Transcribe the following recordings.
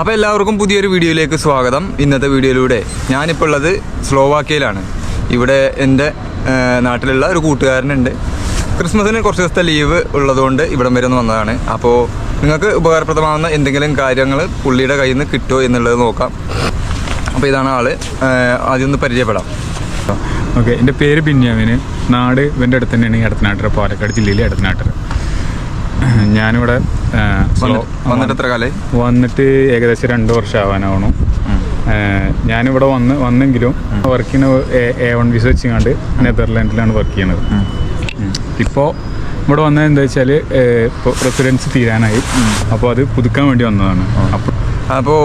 അപ്പോൾ എല്ലാവർക്കും പുതിയൊരു വീഡിയോയിലേക്ക് സ്വാഗതം. ഇന്നത്തെ വീഡിയോയിലൂടെ ഞാനിപ്പോൾ ഉള്ളത് സ്ലോവാക്കിയയിലാണ് ഇവിടെ എന്റെ നാട്ടിലുള്ള ഒരു കൂട്ടുകാരനുണ്ട്. ക്രിസ്മസിന് കുറച്ച് ദിവസത്തെ ലീവ് ഉള്ളതുകൊണ്ട് ഇവിടം വരെ ഒന്ന് വന്നതാണ്. അപ്പോൾ നിങ്ങൾക്ക് ഉപകാരപ്രദമാകുന്ന എന്തെങ്കിലും കാര്യങ്ങൾ പുള്ളിയുടെ കയ്യിൽ നിന്ന് കിട്ടുമോ എന്നുള്ളത് നോക്കാം. അപ്പോൾ ഇതാണ് ആൾ ആദ്യം ഒന്ന് പരിചയപ്പെടാം. ഓക്കെ എന്റെ പേര് ബിന്യാമിന്. നാട് ഇവന്റെ അടുത്ത് തന്നെയാണ് ഈ എടത്തനാട്ടർ പാലക്കാട് ജില്ലയിലെ എടത്തനാട്ടർ ഞാനിവിടെ വന്നിട്ട് വന്നിട്ട് എത്ര കാലേ വന്നിട്ട് ഏകദേശം രണ്ട് വർഷം ആവാനാവണു ഞാനിവിടെ വന്ന് വന്നെങ്കിലും വർക്ക് ചെയ്യുന്ന എ വൺ വിസ വെച്ചുകൊണ്ട് നെതർലാൻഡിലാണ് വർക്ക് ചെയ്യണത്. ഇപ്പോൾ ഇവിടെ വന്നത് എന്താ വെച്ചാൽ ഇപ്പോൾ റെസിഡൻസ് തീരാനായി. അപ്പോൾ അത് പുതുക്കാൻ വേണ്ടി വന്നതാണ്. അപ്പോൾ അപ്പോൾ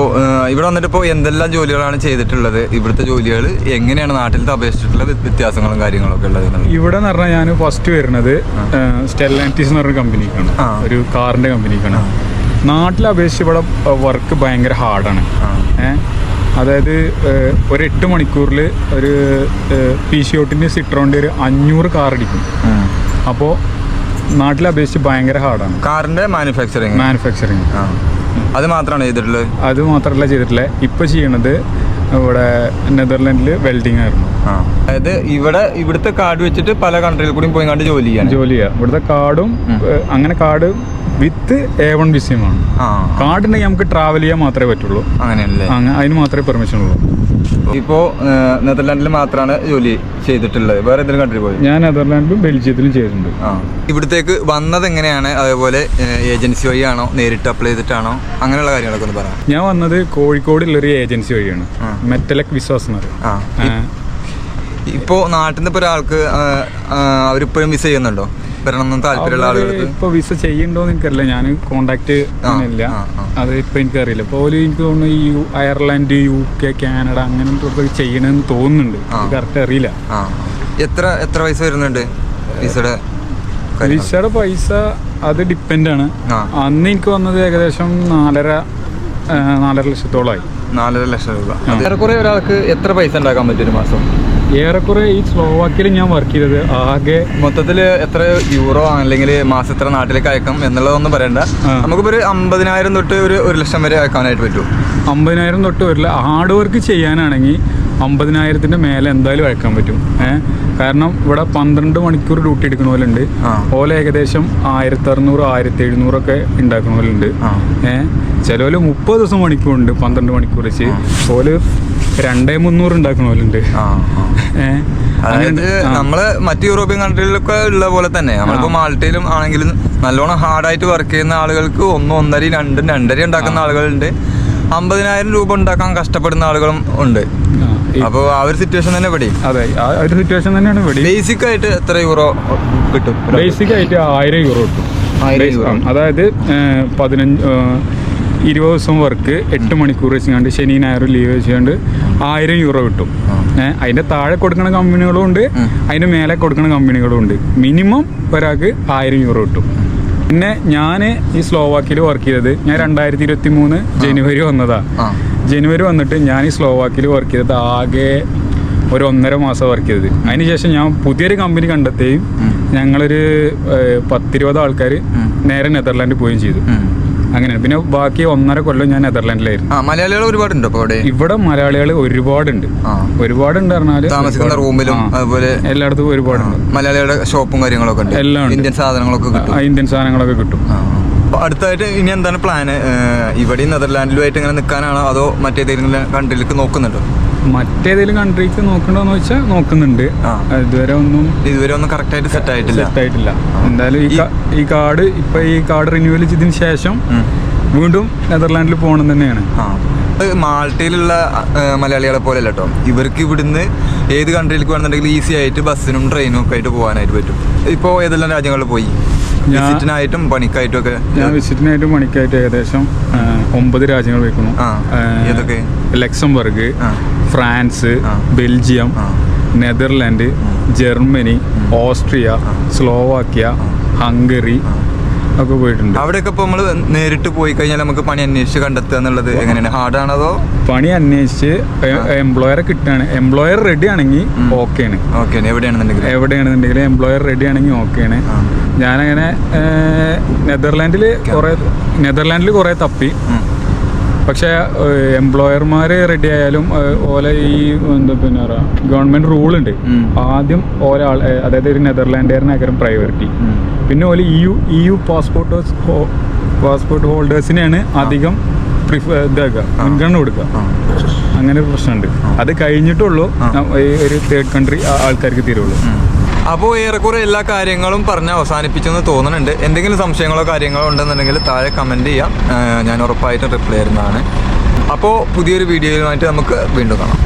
ഇവിടെ വന്നിട്ട് ഇപ്പോൾ എന്തെല്ലാം ജോലികളാണ് ചെയ്തിട്ടുള്ളത്? ഇവിടുത്തെ ജോലികൾ എങ്ങനെയാണ് നാട്ടിലത്തെ അപേക്ഷിച്ചിട്ടുള്ള വ്യ- വ്യത്യാസങ്ങളും കാര്യങ്ങളൊക്കെ ഉള്ളത് ഇവിടെ എന്ന് പറഞ്ഞാൽ ഞാൻ ഫസ്റ്റ് വരുന്നത് സ്റ്റെല്ലാന്റീസ് എന്ന് പറഞ്ഞ കമ്പനിക്കാണ് ഒരു കാറിന്റെ കമ്പനിക്കാണ് നാട്ടിൽ അപേക്ഷിച്ച് ഇവിടെ വർക്ക് ഭയങ്കര ഹാർഡാണ്. ഏഹ് അതായത് ഒരു എട്ട് മണിക്കൂറിൽ ഒരു പി സി ഒട്ടിന്റെ സിട്രോണ്ടി ഒരു അഞ്ഞൂറ് കാർ അടിക്കും അപ്പോൾ നാട്ടിൽ അപേക്ഷിച്ച് ഭയങ്കര ഹാർഡാണ് കാറിന്റെ മാനുഫാക്ചറിങ് മാനുഫാക്ചറിങ് അത് മാത്രമാണ് ചെയ്തിട്ടുള്ളത്? അത് മാത്രമല്ല ചെയ്തിട്ടില്ല. ഇപ്പൊ ചെയ്യണത് ഇവിടെ നെതർലാൻഡിൽ വെൽഡിംഗ് ആയിരുന്നു. അതായത് ഇവിടെ ഇവിടുത്തെ കാർഡ് വെച്ചിട്ട് പല കൺട്രിയിൽ കൂടി പോയി കണ്ട് ജോലി ചെയ്യാൻ. ജോലി ചെയ്യാം. ഇവിടുത്തെ കാർഡും അങ്ങനെ കാർഡ് വിത്ത് എ വൺ വിസയുമാണ് ആ. കാർഡ് നമുക്ക് ട്രാവൽ ചെയ്യാൻ മാത്രമേ പറ്റുള്ളൂ. അങ്ങനെയല്ലേ? അങ്ങ അതിന് മാത്രമേ പെർമിഷൻ ഉള്ളൂ. ഇപ്പോ നെതർലാൻഡിൽ മാത്രമാണ് ജോലി ചെയ്തിട്ടുള്ളത്. വേറെ ഏതെങ്കിലും കൺട്രി പോയി? ഞാൻ നെതർലാൻഡിലും ബെൽജിയത്തിലും ചെയ്തിട്ടുണ്ട്. ഇവിടത്തേക്ക് വന്നത് എങ്ങനെയാണ് അതേപോലെ ഏജൻസി വഴിയാണോ? നേരിട്ട് അപ്ലൈ ചെയ്തിട്ടാണോ? അങ്ങനെയുള്ള കാര്യങ്ങളൊക്കെ ഒന്ന് പറയാം ഞാൻ വന്നത് കോഴിക്കോടുള്ളൊരു ഏജൻസി വഴിയാണ്. മെറ്റലക് വിശ്വാസ് ഇപ്പോൾ നാട്ടിൽ നിന്ന് ഇപ്പോൾ ഒരാൾക്ക് അവരിപ്പോഴും വിസ ചെയ്യുന്നുണ്ടോ? വരണം എന്ന് താല്പര്യമുള്ള ആളുകൾക്ക് ഇപ്പൊ വിസ ചെയ്യണ്ടോന്ന് എനിക്കറിയില്ല. ഞാൻ കോണ്ടാക്ട് ഇല്ല. അത് ഇപ്പൊ എനിക്കറിയില്ല. ഇപ്പൊ ഓൽ എനിക്ക് തോന്നുന്നു ഈ അയർലൻഡ് യു കെ കാനഡ അങ്ങനത്തെ ചെയ്യണമെന്ന് തോന്നുന്നുണ്ട്. കറക്റ്റ് അറിയില്ല. എത്ര എത്ര പൈസ വരുന്നുണ്ട് വിസയുടെ? വിസയുടെ പൈസ അത് ഡിപ്പെൻഡ് ആണ്. അന്ന് എനിക്ക് വന്നത് ഏകദേശം നാലര നാലര ലക്ഷത്തോളമായി. നാലര ലക്ഷം രൂപ. ഏറെക്കുറെ ഒരാൾക്ക് എത്ര പൈസ ഉണ്ടാക്കാൻ പറ്റും ഒരു മാസം? ഏറെക്കുറെ ഈ സ്ലോവാക്കിയിൽ ഞാൻ വർക്ക് ചെയ്തത് ആകെ മൊത്തത്തിൽ എത്ര യൂറോ അല്ലെങ്കിൽ മാസം എത്ര നാട്ടിലേക്ക് അയക്കാം എന്നുള്ളതൊന്നും പറയണ്ട. നമുക്കിപ്പോൾ ഒരു അമ്പതിനായിരം തൊട്ട് ഒരു ഒരു ലക്ഷം വരെ അയക്കാനായിട്ട് പറ്റും. അമ്പതിനായിരം തൊട്ട് ഒരു ഹാർഡ് വർക്ക് ചെയ്യാനാണെങ്കിൽ അമ്പതിനായിരത്തിന്റെ മേലെ എന്തായാലും അയക്കാൻ പറ്റും. ഏഹ് കാരണം ഇവിടെ പന്ത്രണ്ട് മണിക്കൂർ ഡ്യൂട്ടി എടുക്കുന്ന പോലെ ഉണ്ട്. ഓല ഏകദേശം ആയിരത്തി അറുന്നൂറ് ആയിരത്തി എഴുന്നൂറൊക്കെ ഉണ്ടാക്കുന്ന പോലെ ഉണ്ട് ഏഹ് ചിലവര് മുപ്പത് ദിവസം മണിക്കൂറുണ്ട് പന്ത്രണ്ട് മണിക്കൂർ വെച്ച്. ഓൽ രണ്ടേ മുന്നൂറ് ഉണ്ടാക്കുന്ന പോലെ ഉണ്ട്. അതായത് നമ്മൾ മറ്റ് യൂറോപ്യൻ കൺട്രികളിലൊക്കെ ഉള്ള പോലെ തന്നെ. നമ്മളിപ്പോ മാൾട്ടയിലും ആണെങ്കിലും നല്ലോണം ഹാർഡായിട്ട് വർക്ക് ചെയ്യുന്ന ആളുകൾക്ക് ഒന്നും ഒന്നര രണ്ടും രണ്ടര ഉണ്ടാക്കുന്ന ആളുകളുണ്ട്. അമ്പതിനായിരം രൂപ ഉണ്ടാക്കാൻ കഷ്ടപ്പെടുന്ന ആളുകളും ഉണ്ട്. അപ്പോൾ ആ ഒരു സിറ്റുവേഷൻ തന്നെ ഇവിടെ അതെ ആ ഒരു സിറ്റുവേഷൻ തന്നെയാണ് ഇവിടെ ബേസിക് ആയിട്ട് എത്ര യൂറോ കിട്ടും? ബേസിക് ആയിട്ട് ആയിരം യൂറോ കിട്ടും. അതായത് പതിനഞ്ച് ഇരുപത് ദിവസം വർക്ക് എട്ട് മണിക്കൂർ വെച്ചുകൊണ്ട് ശനി ഞായറും ലീവ് വെച്ചുകൊണ്ട് ആയിരം യൂറോ കിട്ടും. ഏഹ്, അതിന്റെ താഴെ കൊടുക്കുന്ന കമ്പനികളും ഉണ്ട്. അതിന്റെ മേലെ കൊടുക്കുന്ന കമ്പനികളും ഉണ്ട്. മിനിമം ഒരാൾക്ക് ആയിരം യൂറോ കിട്ടും. പിന്നെ ഞാൻ ഈ സ്ലോവാക്കിയിൽ വർക്ക് ചെയ്തത് ഞാൻ രണ്ടായിരത്തി ഇരുപത്തി മൂന്ന് ജനുവരി വന്നതാ. ജനുവരി വന്നിട്ട് ഞാൻ ഈ സ്ലോവാക്കിയിൽ വർക്ക് ചെയ്തത് ആകെ ഒരു ഒന്നര മാസം വർക്ക് ചെയ്തത്. അതിനുശേഷം ഞാൻ പുതിയൊരു കമ്പനി കണ്ടെത്തുകയും. ഞങ്ങളൊരു പത്തിരുപത് ആൾക്കാർ നേരെ നെതർലാൻഡിൽ പോവുകയും ചെയ്തു. ഉം. അങ്ങനെയാണ്. പിന്നെ ബാക്കി ഒന്നര കൊല്ലം ഞാൻ നെതർലാൻഡിലായിരുന്നു. മലയാളികൾ ഒരുപാടുണ്ട് ഇവിടെ മലയാളികൾ ഒരുപാടുണ്ട്. ഒരുപാടുണ്ട് പറഞ്ഞാൽ താമസിക്കുന്ന. റൂമിലും അതുപോലെ എല്ലായിടത്തും ഒരുപാടുണ്ട്. മലയാളികളുടെ ഷോപ്പും കാര്യങ്ങളൊക്കെ ഉണ്ട്. എല്ലാം ഇന്ത്യൻ സാധനങ്ങളൊക്കെ കിട്ടും. ആ, ഇന്ത്യൻ സാധനങ്ങളൊക്കെ കിട്ടും. അടുത്തായിട്ട് ഇനി എന്താണ് പ്ലാന്? ഇവിടെ നെതർലാൻഡിലുമായിട്ട് ഇങ്ങനെ നിൽക്കാനാണോ അതോ മറ്റേതെങ്കിലും കൺട്രിയിലേക്ക് നോക്കുന്നുണ്ടോ? മറ്റേതെങ്കിലും കൺട്രിക്ക് നോക്കണ്ടോന്ന് വെച്ചാൽ നോക്കുന്നുണ്ട്. ഇതുവരെ ഒന്നും ഇതുവരെ ഒന്നും കറക്റ്റ് ആയിട്ട് സെറ്റ് ആയിട്ടില്ല. സെറ്റ് ആയിട്ടില്ല. എന്തായാലും ഈ ഈ കാർഡ് ഇപ്പൊ ഈ കാർഡ് റിന്യൂവൽ ചെയ്തതിന് ശേഷം വീണ്ടും നെതർലാൻഡിൽ പോകണം തന്നെയാണ്. മാൾട്ടയിലുള്ള മലയാളികളെ പോലെ അല്ല കേട്ടോ ഇവർക്ക് ഇവിടുന്ന് ഏത് കൺട്രിയിലേക്ക് വേണമെന്നുണ്ടെങ്കിൽ ഈസി ആയിട്ട് ബസ്സിനും ട്രെയിനും ഒക്കെ ആയിട്ട് പോകാനായിട്ട് പറ്റും. ഇപ്പോൾ ഏതെല്ലാം രാജ്യങ്ങളിൽ പോയി? വിസിറ്റിനായിട്ടും പണിക്കായിട്ടും ഒക്കെ? ഞാൻ വിസിറ്റിനായിട്ടും പണിക്കായിട്ട് ഏകദേശം ഒമ്പത് രാജ്യങ്ങൾ വയ്ക്കുന്നു ആ. ഏതൊക്കെ? Luxembourg. France Belgium Netherland Germany Austria Slovakia Hungary ഒക്കെ പോയിട്ടുണ്ട്. അവിടെയൊക്കെ ഇപ്പോൾ നമ്മൾ നേരിട്ട് പോയി കഴിഞ്ഞാൽ നമുക്ക് പണി അന്വേഷിച്ച് കണ്ടെത്തുക എന്നുള്ളത് എങ്ങനെയാണ്? ഹാർഡാണോ അതോ? പണി അന്വേഷിച്ച് എംപ്ലോയറെ കിട്ടുകയാണ്. എംപ്ലോയർ റെഡി ആണെങ്കിൽ ഓക്കെയാണ്. ഓക്കെ എവിടെയാണെന്നുണ്ടെങ്കിൽ എവിടെയാണെന്നുണ്ടെങ്കിൽ എംപ്ലോയർ റെഡി ആണെങ്കിൽ ഓക്കെയാണ്. ആണ് ഞാനങ്ങനെ നെതർലാൻഡിൽ കുറേ നെതർലാൻഡിൽ കുറേ തപ്പി. പക്ഷേ എംപ്ലോയർമാർ റെഡി ആയാലും ഓലെ ഈ എന്താ പിന്നെ റൂൾ ഉണ്ട്. ആദ്യം ഒരാൾ അതായത് ഒരു നെതർലാൻഡുകാരനാക്കാരും പ്രയോറിറ്റി. പിന്നെ all E U E U passport passport ഹോൾഡേഴ്സിനെയാണ് അധികം പ്രിഫർ ഇതാക്കുക മുൻഗണന കൊടുക്കുക. അങ്ങനെ ഒരു പ്രശ്നമുണ്ട്. അത് കഴിഞ്ഞിട്ടുള്ളൂ ഒരു തേർഡ് കൺട്രി ആൾക്കാർക്ക് തീരുള്ളൂ. അപ്പോൾ ഏറെക്കുറെ എല്ലാ കാര്യങ്ങളും പറഞ്ഞ് അവസാനിപ്പിച്ചെന്ന് തോന്നുന്നുണ്ട്. എന്തെങ്കിലും സംശയങ്ങളോ കാര്യങ്ങളോ ഉണ്ടെന്നുണ്ടെങ്കിൽ താഴെ കമന്റ് ചെയ്യാം. ഞാൻ ഉറപ്പായിട്ടും റിപ്ലൈ തരുന്നതാണ്. അപ്പോൾ പുതിയൊരു വീഡിയോയുമായിട്ട് നമുക്ക് വീണ്ടും കാണാം.